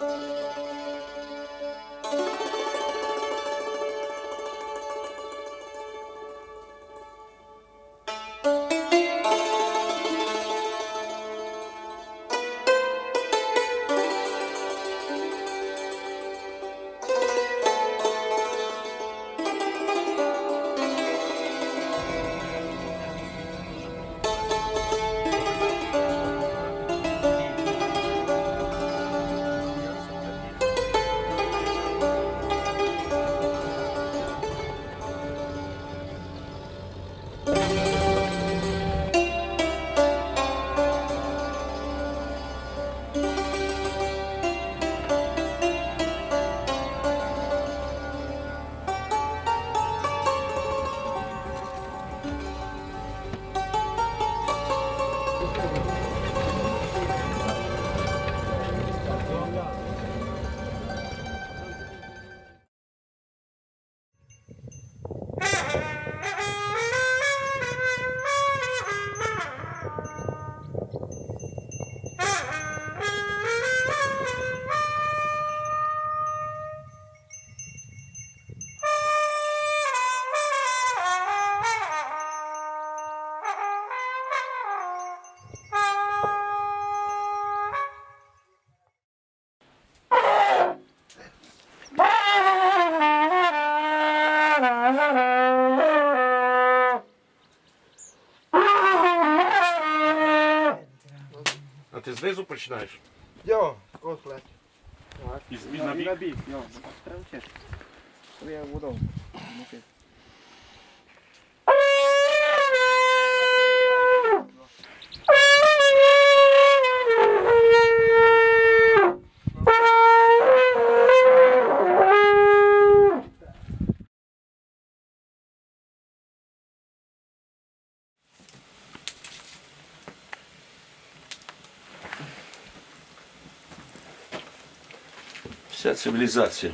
Música А ти знизу починаєш? Йо, котлет. І з на бік? На бік, йо, треба вчити. Коли я воду. Цивілізація.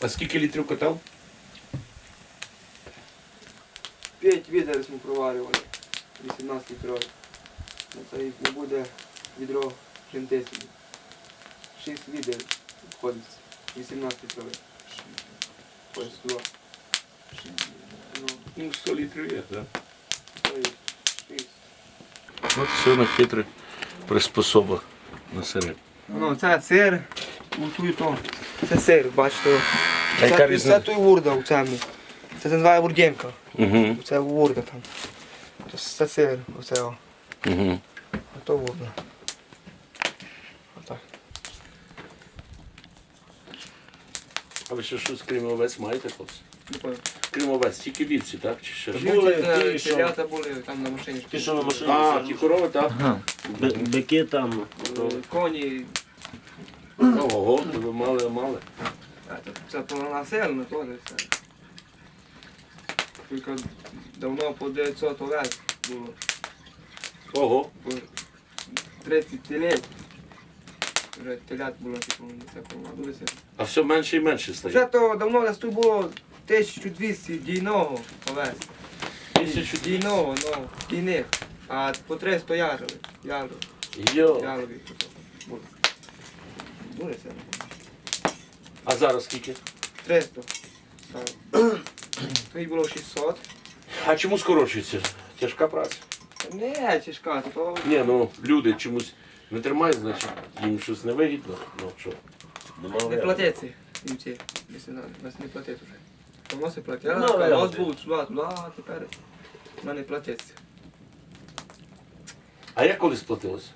А скільки літрів котел? П'ять відер ми проварювали. 18 літрів. Ну, Це не буде відро жентесії. Шість відер входить. 18 літрів. Ось два. Ну, Ну, 100 літрів є, так? От все на хитрих приспособах на сири. Ну, це сир. Монтую то. Це сир, бачите. А яка Це, різниця? це той вурда у цьому. Це називає вурдєнка. Угу. Це вурда там. То Це сир, оце о. Угу. А то вурда. Отак. А ви ще щось крім овець маєте, хлопці? Не понял. Крім овець, тільки вівці, так? Чи ще? Були ті, що- телята були там на машині. Ті, що на машині А, ті корови, так? Б- Бики там. Е, Коні. Ого, то ви мали, мали. А, то Це то населено теж все. Тільки давно по 900 овець було. Ого. По 30 телет. Вже телят було, типу, це помадулися. А все менше і менше Це стає. то давно нас тут було 1200 дійного овець. Тисячу Дійного, ну, дійних. А по 300 ярових. Ярових. Йо. Ярових. Буде це. А зараз скільки? 300. Так. Тоді було 600. А чому скорочується? Тяжка праця. Не, тяжка, то Ні, ну люди чомусь не тримають, значить їм щось невигідно. Ну що? Не платиться їм ці. Якщо на- нас не платить вже. Давно се. Ну, Ну, варіанти. був туди, туди, а тепер мене платиться. А як колись платилось?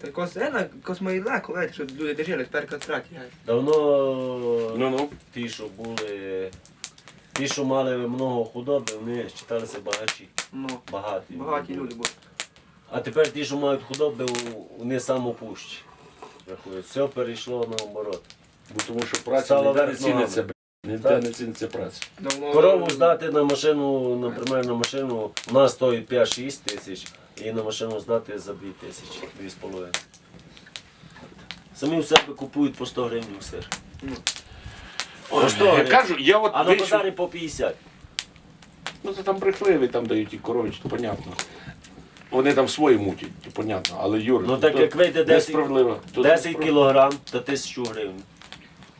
Та якось, е, на космоїдла, коли що люди держали, тепер контракт. Давно Ну ну. ті, що були. Ті, що мали много худоби, вони вважалися багачі. Ну, Багаті. багаті люди були. А тепер ті, що мають худоби, вони самопущі. Рахують. Все перейшло наоборот. Бо тому що праця Стало не ціниться, ногами. Ніде Так. не ціниться праця. Давно... Корову здати на машину, наприклад, на машину, у нас стоїть 5-6 тисяч, і на машину здати за 2 тисячі, 2,5. Самі в себе купують по 100 гривень сир. По 100 Я гривень. кажу, я от А на вийшов- базарі по 50. Ну це там брехливі, там дають і корович, то понятно. Вони там свої мутять, то понятно. Але Юра, Ну так як вийде 10, несправедливо. То 10 несправедливо. кілограм, то 1000 гривень.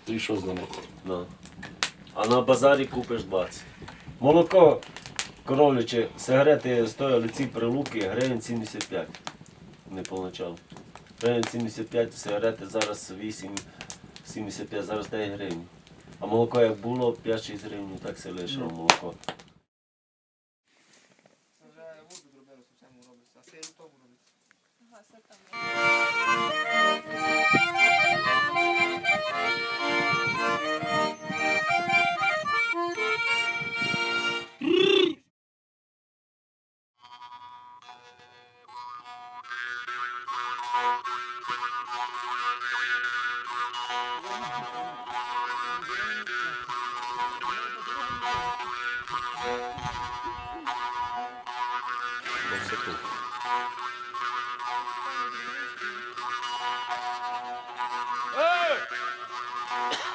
Ти що з ними? Ну. А на базарі купиш 20. Молоко коровляче, сигарети стояли ці прилуки гривень 75. Не поначалу. Гривень 75, сигарети зараз 8, 75, зараз 9 гривень. А молоко як було 5-6 гривень, так все лишило молоко.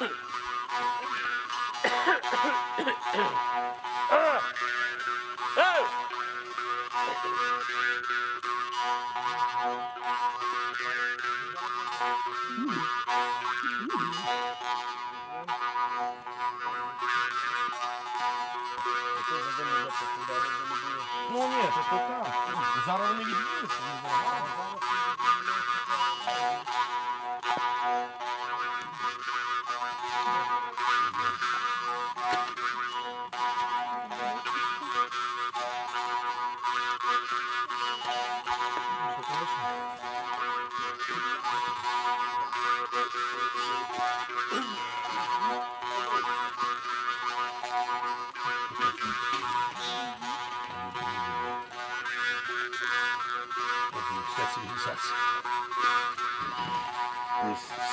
Ну ні, то то так. Зараз вони відб'ються. не знаю.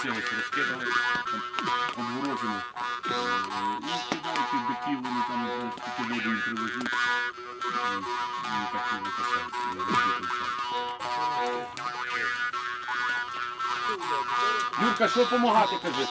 Ось розкидали, обворожені. І кидали тих биків, вони там е, тільки воду їм привезуть. І так і все. Юрка, що допомагати, кажи?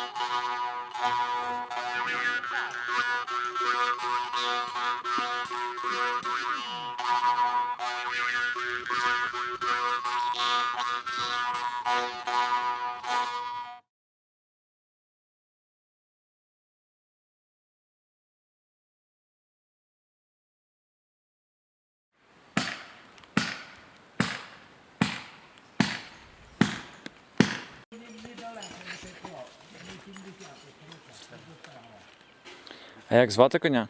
А як звати коня?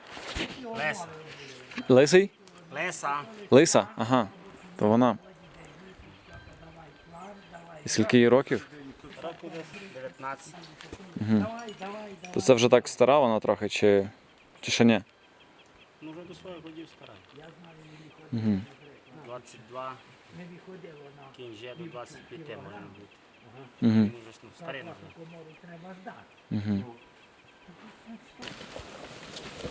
Леса. Лисий? Леса. Лиса? Ага. То вона. І скільки їй років? Року десь 19. То це вже так стара вона трохи, чи, чи ще ні? Ну вже до своїх годів стара. Угу. 22. Кінь вже до 25 може бути. Угу. Він вже ну, старий. Угу.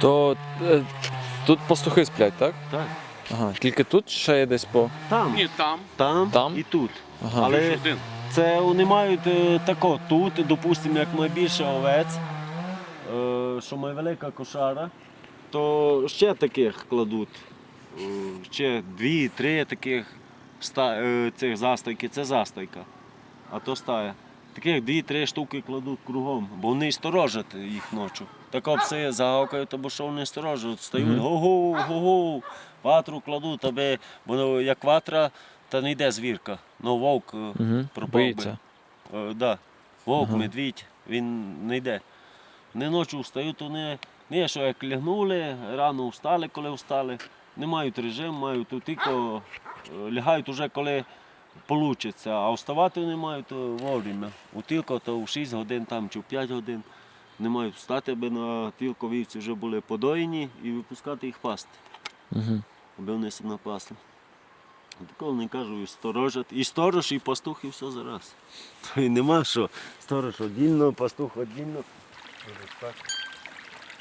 То е, тут пастухи сплять, так? Так. Ага. Тільки тут ще є десь по. Там, Ні, там. там, Там? і тут. Ага. Але один. це вони мають е, тако тут, допустимо, як має більше овець, е, що має велика кошара, то ще таких кладуть. Е, Ще дві-три таких ста, е, цих застайки, це застайка. А то стая. Таких дві-три штуки кладуть кругом, бо вони сторожать їх ночі. Так пси загавкають, або що вони сторожать, стають го-го, го-го, ватру кладуть, аби, бо як ватра, та не йде звірка. Ну вовк Угу. пропав би. Боїться. Е, да. Вовк, Ага. медвідь, він не йде. Не ночі встають, вони не що як лягнули, рано встали, коли встали. Не мають режим, мають тільки е, лягають уже коли вийде. А вставати вони мають е, вовремя. У тільки то в 6 годин там, чи в 5 годин. Не мають встати, аби на тільки вівці вже були подоєні і випускати їх пасти, Угу. аби вони себе напасли. Такого не кажу, і сторожать. І сторож, і пастух, і все зараз. То і нема що. Сторож одільно, пастух одільно.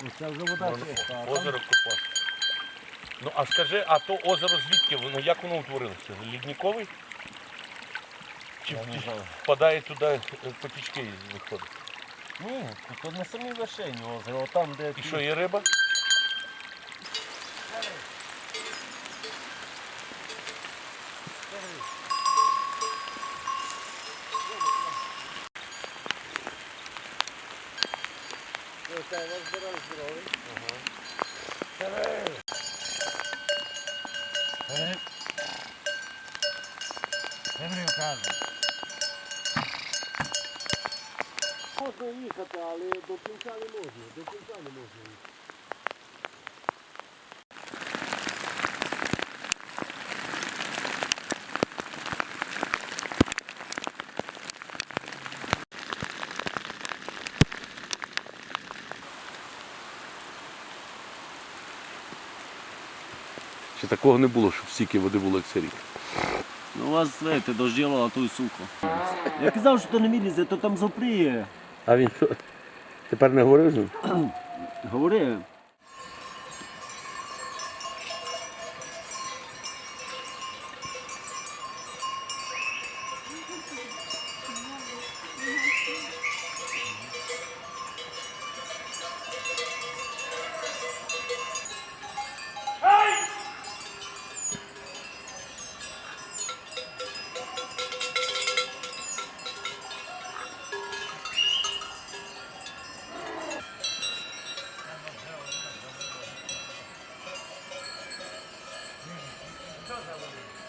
Ну, Це вже вода чиста. а там- Озеро копати. Ну а скажи, а то озеро звідки воно, як воно утворилося? Лідніковий? Чи впадає туди е, потічки виходить? Ні, тут на самій вершині озеро, там, де І що, є риба? Чи такого не було, щоб стільки води було як цей рік? Ну, у вас, знаєте, дожділо, а то й сухо. Я казав, що то не мілізе, то там запріє. А він що? Тепер не говорив з ним? Говори. Ти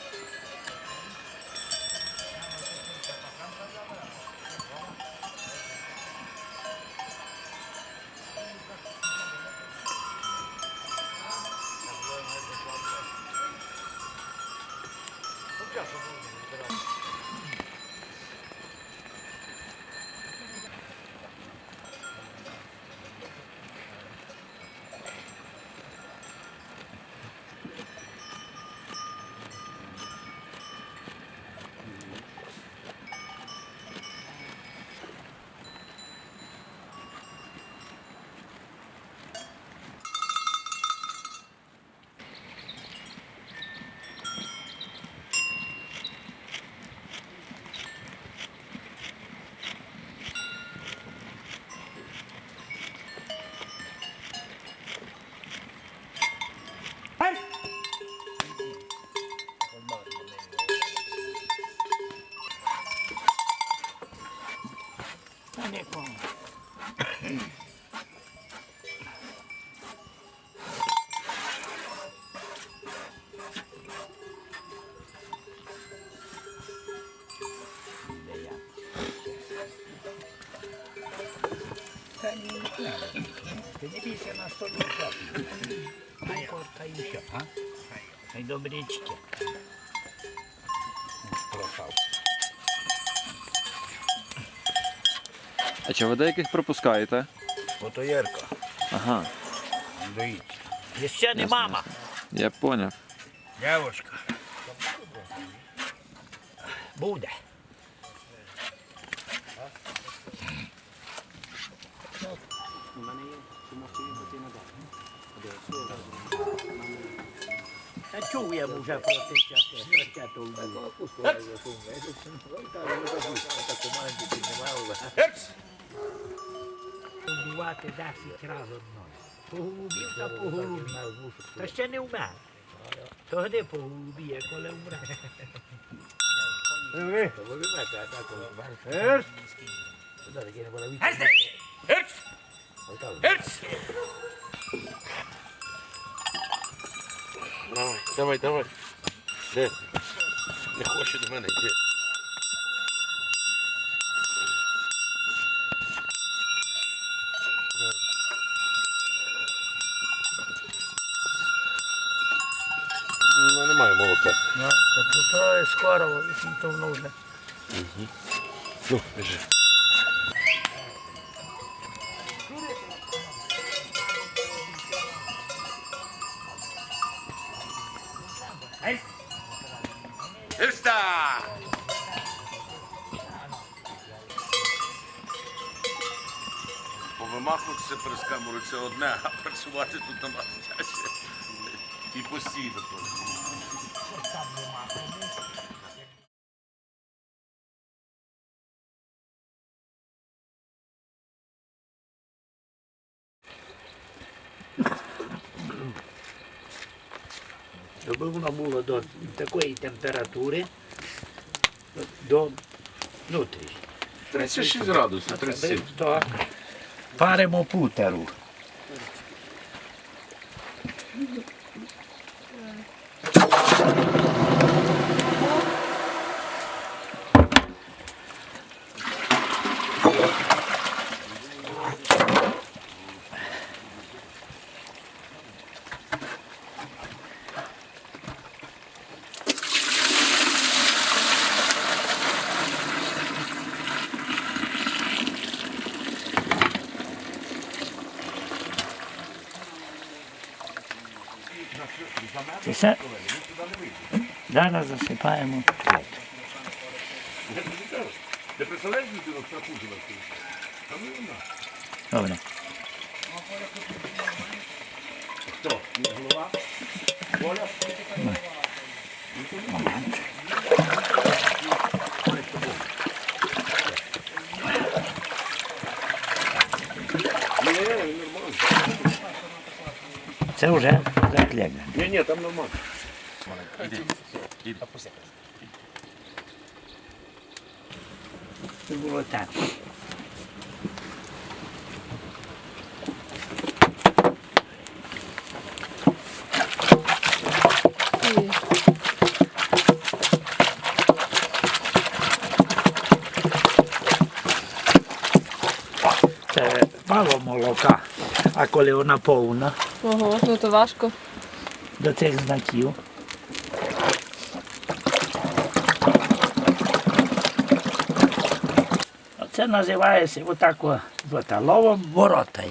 Пропав. А чи ви деяких пропускаєте? Ото Єрко, Ага, доїть. І ще не Ясно, мама. я поняв. Дівчинка. Буде. Та чув я вже про це часи, про це то Убивати 10 разів одної. Поголубів та поголубів. Та ще не вмер. Тоді поголубіє, коли вмре. Давай, давай, давай. Де? Не хоче до мене йти. Ну, немає молока. Да, так, ну, то скоро, вісім то вже. Угу. Ну, біжи. Повимахуватися перед камерою це одне, а працювати тут нема часу. І постійно. Щоб воно було до такої температури, до внутрі. 36 градусів, 37. То Pare mă puterul. Все. Зараз засипаємо. Ти представляєш людину страхужила? Добре. Хто? Голова? Коля? Це вже легне. Ні, ні, там нормально. Це було так. Це мало молока, а коли вона повна Ого, ну то важко. до цих знаків. Це називається отако ловом ворота є.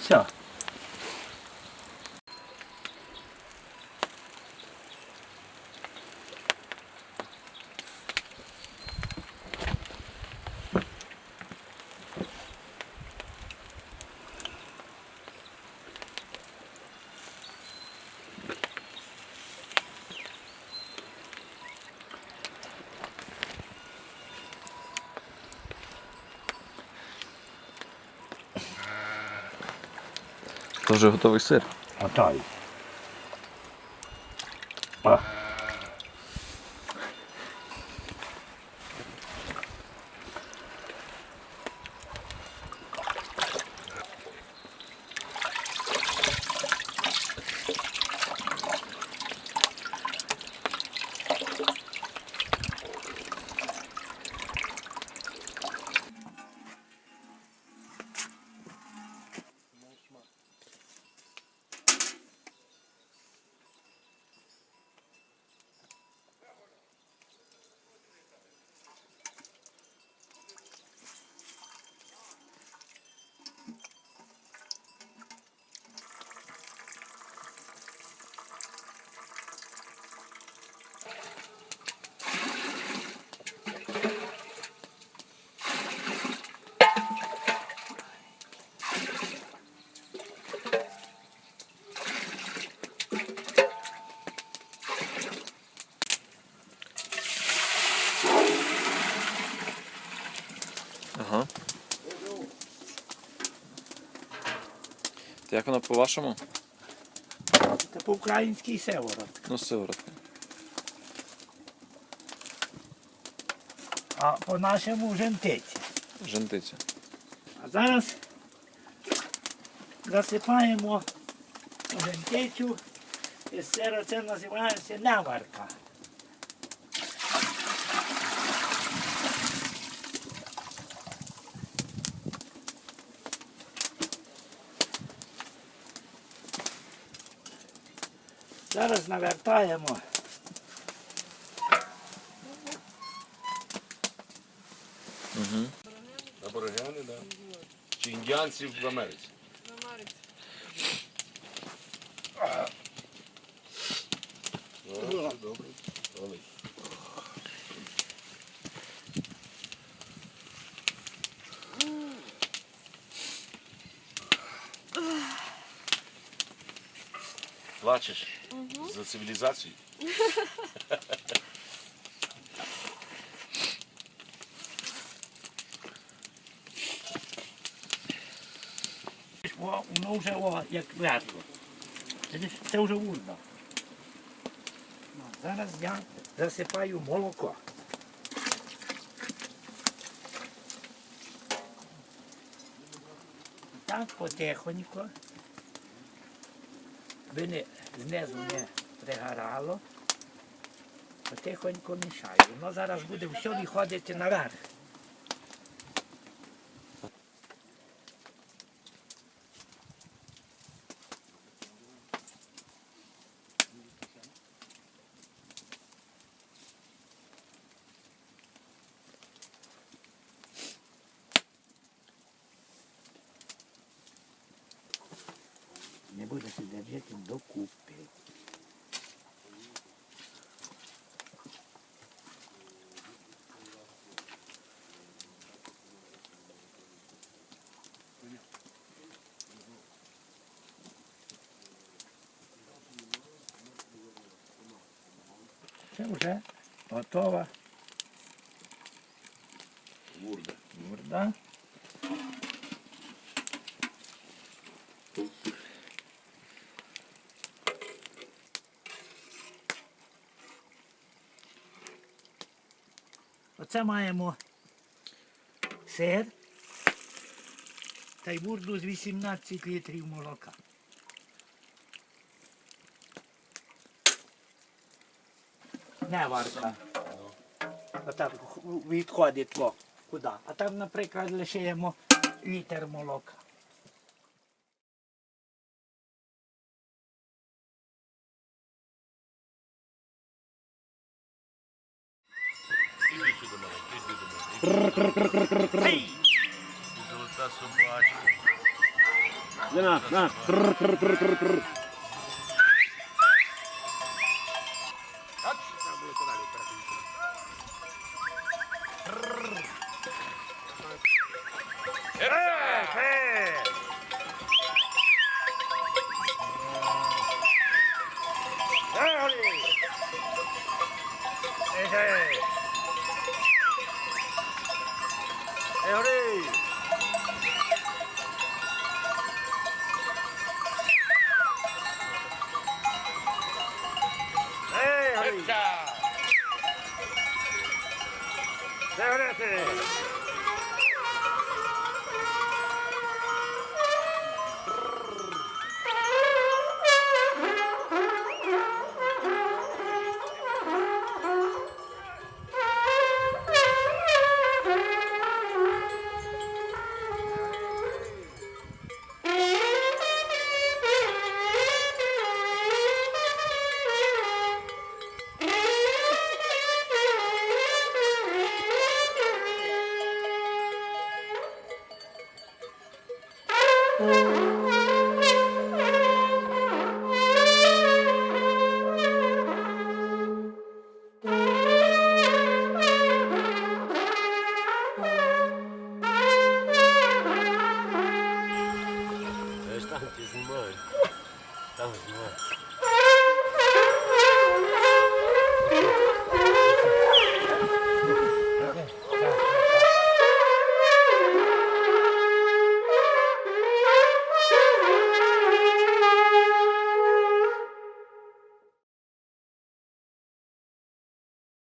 Все. Вже готовий сир. Готові. Як воно по-вашому? Це по-українській севорот. Ну, сиворотка. А по-нашому жентиці. Жентиця. А зараз засипаємо жентицю. І сиро це називається наварка. Зараз навертаємо. Аборигени, да. Чи індіанці в Америці. Добре, добре. Цивілізацію? Воно вже як вертло. Це, вже урна. Зараз я засипаю молоко. Так потихоньку. Би не, знизу не пригорало. Потихоньку мішаю. Воно зараз буде все виходити наверх. Не буде сюди сидіти докупи. вже готова Бурда. бурда. Оце маємо сир та й бурду з 18 літрів молока. Не варка. Отак відходить во. Куди? А там, наприклад, лишаємо літр молока. Золота собачка. На, на. Там знімаю.